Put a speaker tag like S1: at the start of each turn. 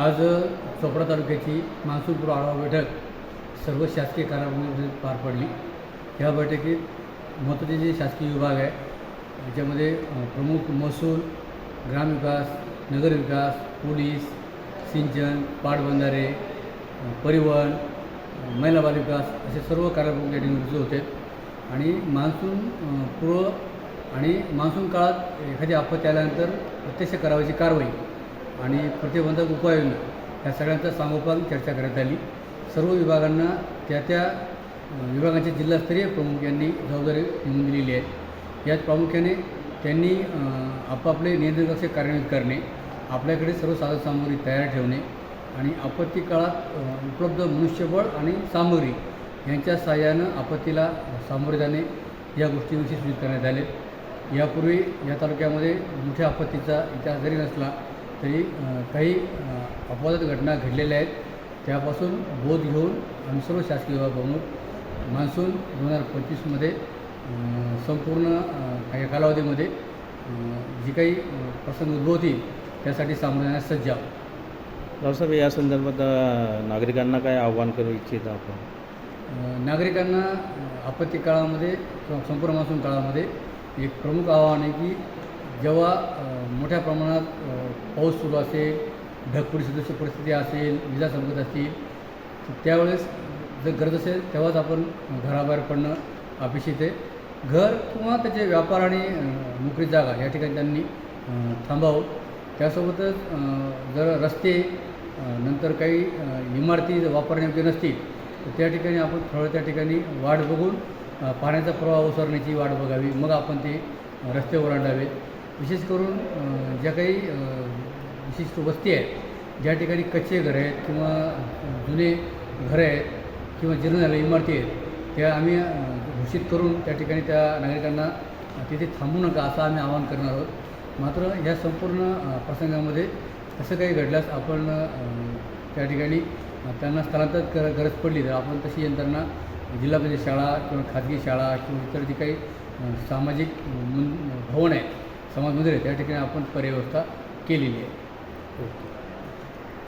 S1: आज चोपडा तालुक्याची मान्सूनपूर्व आढावा बैठक सर्व शासकीय कार्यालयामध्ये पार पडली. या बैठकीत महत्त्वाचे जे शासकीय विभाग आहे याच्यामध्ये प्रमुख महसूल ग्रामविकास नगरविकास पोलीस सिंचन पाटबंधारे परिवहन महिला बालविकास असे सर्व कार्यक्रम या ठिकाणी होते. आणि मान्सून पूर्व आणि मान्सून काळात एखादी आपत्ती आल्यानंतर प्रत्यक्ष करावयाची कारवाई आणि प्रतिबंधक उपाययोजना ह्या सगळ्यांचा सामोपान चर्चा करण्यात आली. सर्व विभागांना त्या त्या अ, विभागाचे जिल्हास्तरीय प्रमुख यांनी जबाबदारी नेमून दिलेली आहे. यात प्रामुख्याने त्यांनी आपापले नियंत्रण कक्ष कार्यान्वित करणे आपल्याकडे सर्व साधनसामुग्री तयार ठेवणे आणि आपत्ती काळात उपलब्ध मनुष्यबळ आणि सामग्री यांच्या साहाय्यानं आपत्तीला सामोरे जाणे या गोष्टीविषयी सूचित करण्यात आले. यापूर्वी या तालुक्यामध्ये मोठ्या आपत्तीचा इतिहास जरी नसला तरी काही अपवादात घटना घडलेल्या आहेत. त्यापासून बोध घेऊन आम्ही सर्व शासकीय विभागाकडून मान्सून दोन हजार पंचवीसमध्ये संपूर्ण काही कालावधीमध्ये जी काही प्रसंग उद्भवतील त्यासाठी सामोरे जाण्यास सज्ज आहोत.
S2: रावसाहेब या संदर्भात नागरिकांना काय आव्हान करू इच्छित आपण?
S1: नागरिकांना आपत्ती काळामध्ये किंवा संपूर्ण मान्सून काळामध्ये एक प्रमुख आव्हान आहे की जेव्हा मोठ्या प्रमाणात पाऊस सुरू असेल ढगपुडी सदृश्य परिस्थिती असेल विजा संकट असतील त्यावेळेस जर गरज असेल तेव्हाच आपण घराबाहेर पडणं अपेक्षित आहे. घर किंवा त्याचे व्यापार आणि अ, नोकरी जागा या ठिकाणी त्यांनी थांबावं. त्यासोबतच जर रस्ते नंतर काही इमारती जर वापरण्यायोग्य नसतील तर त्या ठिकाणी आपण थोडं त्या ठिकाणी वाट बघून पाण्याचा प्रवाह ओसरण्याची वाट बघावी. मग आपण ते रस्ते ओलांडावेत. विशेष करून ज्या काही विशिष्ट वस्ती आहेत ज्या ठिकाणी कच्चे घर आहेत किंवा जुने घरं आहेत किंवा जीर्ण झालेल्या इमारती आहेत त्या आम्ही घोषित करून त्या ठिकाणी त्या नागरिकांना तिथे थांबू नका असं आम्ही आवाहन करणार आहोत. मात्र ह्या संपूर्ण प्रसंगामध्ये तसं काही घडल्यास आपण त्या ठिकाणी त्यांना स्थलांतरित कर गरज पडली तर आपण तशी यंत्रणा जिल्हा परिषद शाळा किंवा खाजगी शाळा किंवा इतर जी काही सामाजिक मन भवन आहेत समाज मंदिर आहे. त्या ठिकाणी आपण पर्यवस्था केलेली आहे.
S2: ओके.